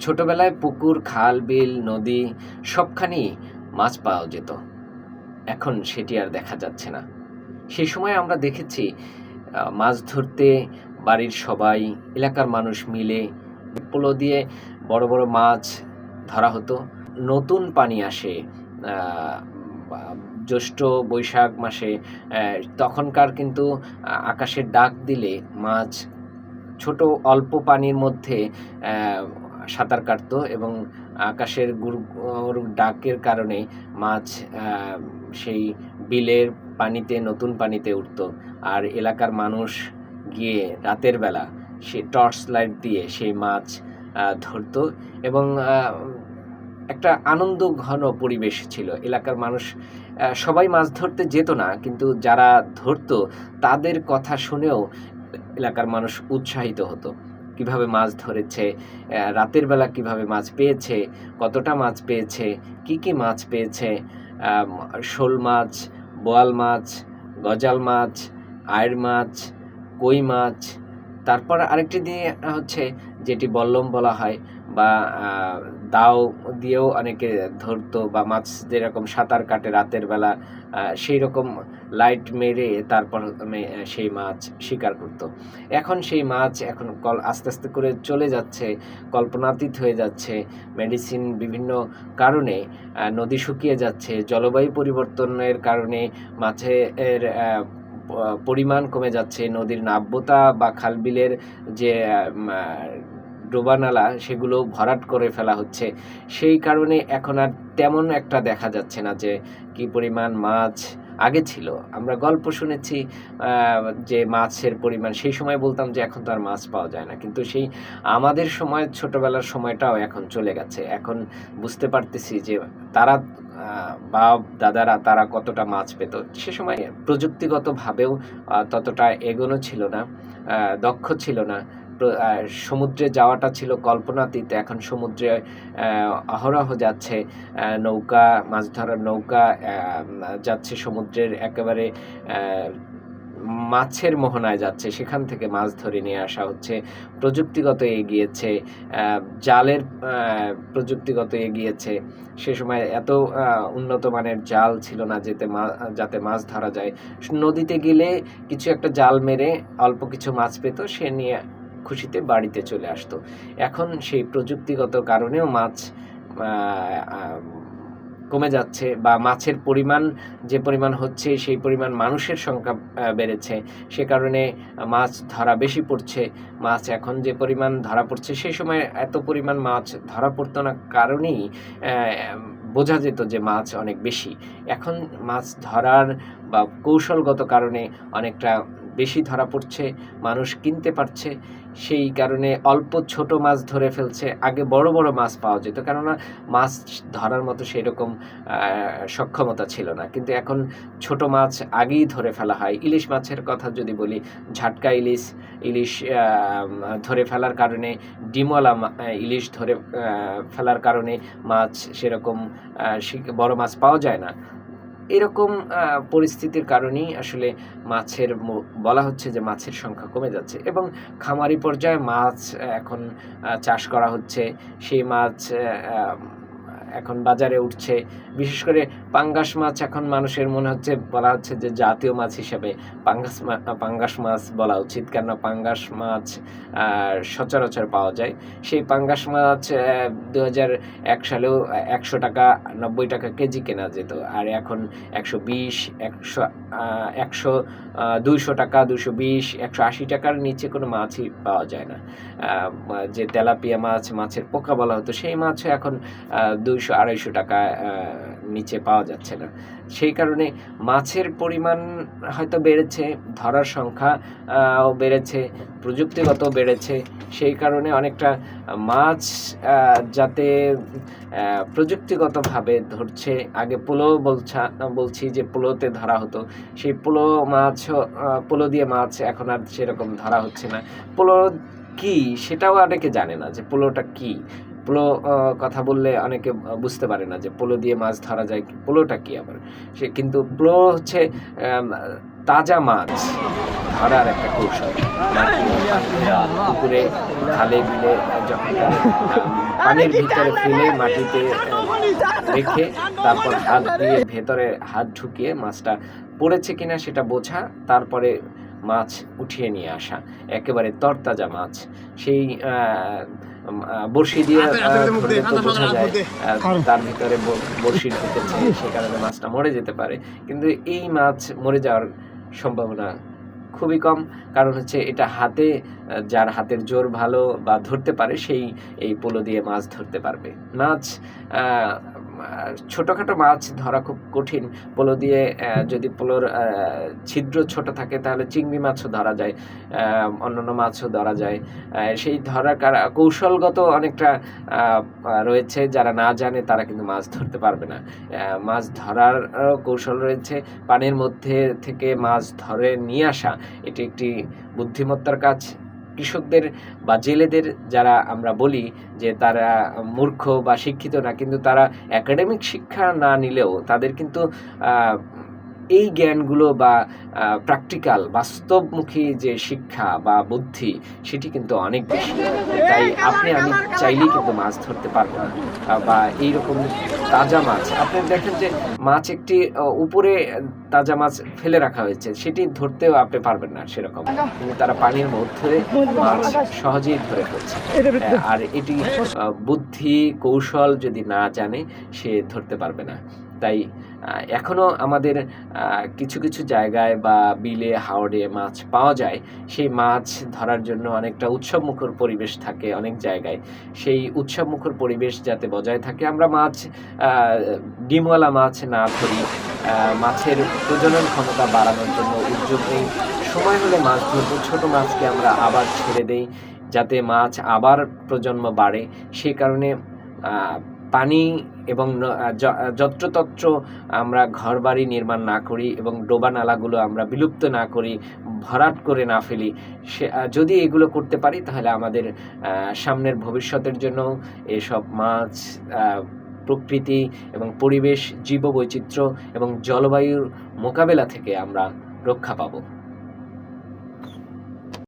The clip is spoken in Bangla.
ছোটবেলায় পুকুর খাল বিল নদী সবখানেই মাছ পাওয়া যেত। এখন সেটি আর দেখা যাচ্ছে না। সেই সময় আমরা দেখেছি মাছ ধরতে বাড়ির সবাই এলাকার মানুষ মিলে পোলো দিয়ে বড় বড় মাছ ধরা হতো। নতুন পানি আসে জ্যৈষ্ঠ বৈশাখ মাসে তখনকার কিন্তু আহ, আকাশের ডাক দিলে মাছ ছোট অল্প পানির মধ্যে সাঁতার কাটতো এবং আকাশের গুরু গুরু ডাকের কারণে মাছ সেই বিলের পানিতে, নতুন পানিতে উঠতো। আর এলাকার মানুষ গিয়ে রাতের বেলা সে টর্চ লাইট দিয়ে সেই মাছ ধরতো এবং একটা আনন্দ ঘন পরিবেশ ছিল। এলাকার মানুষ সবাই মাছ ধরতে যেত না, কিন্তু যারা ধরতো তাদের কথা শুনেও এলাকার মানুষ উৎসাহিত হতো। কীভাবে মাছ ধরেছে রাতের বেলা কীভাবে মাছ পেয়েছে, কতটা মাছ পেয়েছে, কি কি মাছ পেয়েছে শোল মাছ, বোয়াল মাছ, গজাল মাছ, আয়ের মাছ, কই মাছ, তারপর আরেকটি দিয়ে হচ্ছে যেটি বল্লম বলা হয় বা দাও দিয়েও অনেকে ধরতো বা মাছ যেরকম সাঁতার কাটে রাতের বেলা সেই রকম লাইট মেরে তারপর সেই মাছ শিকার করতো। এখন সেই মাছ এখন কল, আস্তে আস্তে করে চলে যাচ্ছে, কল্পনাতীত হয়ে যাচ্ছে মেডিসিন বিভিন্ন কারণে নদী শুকিয়ে যাচ্ছে, জলবায়ু পরিবর্তনের কারণে মাছের পরিমাণ কমে যাচ্ছে, নদীর নাব্যতা বা খালবিলের যে ডোবানালা সেগুলো ভরাট করে ফেলা হচ্ছে। সেই কারণে এখন আর তেমন একটা দেখা যাচ্ছে না যে কি পরিমাণ মাছ আগে ছিল। আমরা গল্প শুনেছি যে মাছের পরিমাণ, সেই সময় বলতাম যে এখন তো আর মাছ পাওয়া যায় না। কিন্তু সেই আমাদের সময়, ছোটবেলার সময়টাও এখন চলে গেছে। এখন বুঝতে পারতেছি যে তারা বাপ, দাদারা তারা কতটা মাছ পেত। সে সময় প্রযুক্তিগতভাবেও ততটা এগোনো ছিল না দক্ষ ছিল না। সমুদ্রে যাওয়াটা ছিল কল্পনাতীত। এখন সমুদ্রে অহরহ যাচ্ছে নৌকা, মাছ ধরার নৌকা যাচ্ছে সমুদ্রের একেবারে মাছের মোহনায় যাচ্ছে। সেখান থেকে মাছ ধরে নিয়ে আসা হচ্ছে। প্রযুক্তিগত এগিয়েছে জালের প্রযুক্তিগত এগিয়েছে। সে সময় এত উন্নত মানের জাল ছিল না যেতে যাতে মাছ ধরা যায়। নদীতে গেলে কিছু একটা জাল মেরে অল্প কিছু মাছ পেত, সে নিয়ে খুশিতে বাড়িতে চলে আসতো। এখন সেই প্রযুক্তিগত কারণেও মাছ কমে যাচ্ছে বা মাছের পরিমাণ, যে পরিমাণ হচ্ছে সেই পরিমাণ মানুষের সংখ্যা বেড়েছে। সে কারণে মাছ ধরা বেশি পড়ছে। মাছ এখন যে পরিমাণ ধরা পড়ছে সেই সময় এত পরিমাণ মাছ ধরা পড়তো না কারণেই বোঝা যেত যে মাছ অনেক বেশি। এখন মাছ ধরার বা কৌশলগত কারণে অনেকটা বেশি ধরা পড়ছে, মানুষ কিনতে পারছে। সেই কারণে অল্প ছোট মাছ ধরে ফেলছে, আগে বড় বড় মাছ পাওয়া যেত। কেননা মাছ ধরার মতো সেই রকম সক্ষমতা ছিল না। কিন্তু এখন ছোট মাছ আগেই ধরে ফেলা হয়। ইলিশ মাছের কথা যদি বলি, ঝাটকা ইলিশ ইলিশ ধরে ফেলার কারণে ডিমলা ইলিশ ধরে ফেলার কারণে মাছ সেরকম বড় মাছ পাওয়া যায় না। এরকম পরিস্থিতির কারণেই আসলে মাছের বলা হচ্ছে যে মাছের সংখ্যা কমে যাচ্ছে এবং খামারি পর্যায়ে মাছ এখন চাষ করা হচ্ছে। সেই মাছ এখন বাজারে উঠছে। বিশেষ করে পাঙ্গাস মাছ এখন মানুষের মনে হচ্ছে, বলা হচ্ছে যে জাতীয় মাছ হিসেবে পাঙ্গাস পাঙ্গাস মাছ বলা উচিত। কেননা পাঙ্গাস মাছ সচরাচর পাওয়া যায়। সেই পাঙ্গাস মাছ দু হাজার এক সালেও একশো টাকা, নব্বই টাকা কেজি কেনা যেত। আর এখন একশো বিশ, একশো একশো দুইশো টাকা দুশো বিশ, একশো আশি টাকার নিচে কোনো মাছই পাওয়া যায় না। যে তেলাপিয়া মাছ, মাছের পোকা বলা হতো, সেই মাছও এখন দুইশো আড়াইশো টাকা নিচে পাওয়া যাচ্ছে না। সেই কারণে মাছের পরিমাণ হয়তো বেড়েছে, ধরার সংখ্যা বেড়েছে প্রযুক্তিগত বেড়েছে। সেই কারণে অনেকটা মাছ যাতে প্রযুক্তিগতভাবে ধরছে, আগে পোলো বলছা, বলছি যে পোলোতে ধরা হতো। সেই পোলো মাছ পোলো দিয়ে মাছ এখন আর সেরকম ধরা হচ্ছে না। পোলো কি সেটাও অনেকে জানে না যে পোলোটা কি। পোলো কথা বললে অনেকে বুঝতে পারে না যে পোলো দিয়ে মাছ ধরা যায় পোলোটা কি আবার? সে কিন্তু পোলো হচ্ছে তাজা মাছ ধরার একটা কৌশল। খালে বিলে যখন পানির ভিতরে ফেলে মাটিতে রেখে তারপর হাত দিয়ে ভেতরে হাত ঢুকিয়ে মাছটা পড়েছে কিনা সেটা বোঝা, তারপরে মাছ উঠিয়ে নিয়ে আসা একেবারে তরতাজা মাছ। সেই বড়শি দিয়ে তো বোঝা যায় তার ভিতরে বড়শি ঢুকেছে সে কারণে মাছটা মরে যেতে পারে। কিন্তু এই মাছ মরে যাওয়ার সম্ভাবনা খুবই কম। কারণ হচ্ছে এটা হাতে যার হাতের জোর ভালো বা ধরতে পারে সেই এই পোলো দিয়ে মাছ ধরতে পারবে। মাছ ছোটখাটো মাছ ধরা খুব কঠিন। পোলো দিয়ে যদি পোলোর ছিদ্র ছোট থাকে তাহলে চিংড়ি মাছও ধরা যায় অন্যান্য মাছও ধরা যায়। সেই ধরার কৌশলগত অনেকটা রয়েছে। যারা না জানে তারা কিন্তু মাছ ধরতে পারবে না। মাছ ধরার কৌশল রয়েছে। পানির মধ্যে থেকে মাছ ধরে নিয়ে আসা, এটি একটি বুদ্ধিমত্তার কাজ। কৃষকদের বা জেলেদের যারা আমরা বলি যে তারা মূর্খ বা শিক্ষিত না, কিন্তু তারা একাডেমিক শিক্ষা না নিলেও তাদের কিন্তু এই জ্ঞানগুলো বা প্র্যাকটিক্যাল বাস্তবমুখী যে শিক্ষা বা বুদ্ধি, সেটি কিন্তু অনেক বেশি। তাই আপনি, আমি চাইলেই কিন্তু মাছ ধরতে পারব না। বা এইরকম তাজা মাছ। আপনি দেখেন যে, মাছ একটি উপরে তাজা মাছ ফেলে রাখা হয়েছে, সেটি ধরতেও আপনি পারবেন না সেরকম। কিন্তু তারা পানির মধ্যে মাছ সহজেই ধরে ফেলছে। আর এটি বুদ্ধি, কৌশল যদি না জানে, সে ধরতে পারবে না। তাই আহ, এখনও আমাদের কিছু কিছু জায়গায় বা বিলে হাওড়ে মাছ পাওয়া যায়। সেই মাছ ধরার জন্য অনেকটা উৎসবমুখর পরিবেশ থাকে অনেক জায়গায়। সেই উৎসবমুখর পরিবেশ যাতে বজায় থাকে আমরা মাছ ডিমওয়ালা মাছ না ধরি। মাছের প্রজনন ক্ষমতা বাড়ানোর জন্য উদ্যোগ নেই। সময় হলে মাছ ধরবো ছোটো মাছকে আমরা আবার ছেড়ে দেই যাতে মাছ আবার প্রজন্ম বাড়ে। সেই কারণে পানি এবং যত্রতত্র আমরা ঘরবাড়ি নির্মাণ না করি এবং ডোবা নালাগুলো আমরা বিলুপ্ত না করি, ভরাট করে না ফেলি, সে যদি এগুলো করতে পারি তাহলে আমাদের সামনের ভবিষ্যতের জন্য এসব মাছ প্রকৃতি এবং পরিবেশ, জীববৈচিত্র্য এবং জলবায়ুর মোকাবেলা থেকে আমরা রক্ষা পাবো।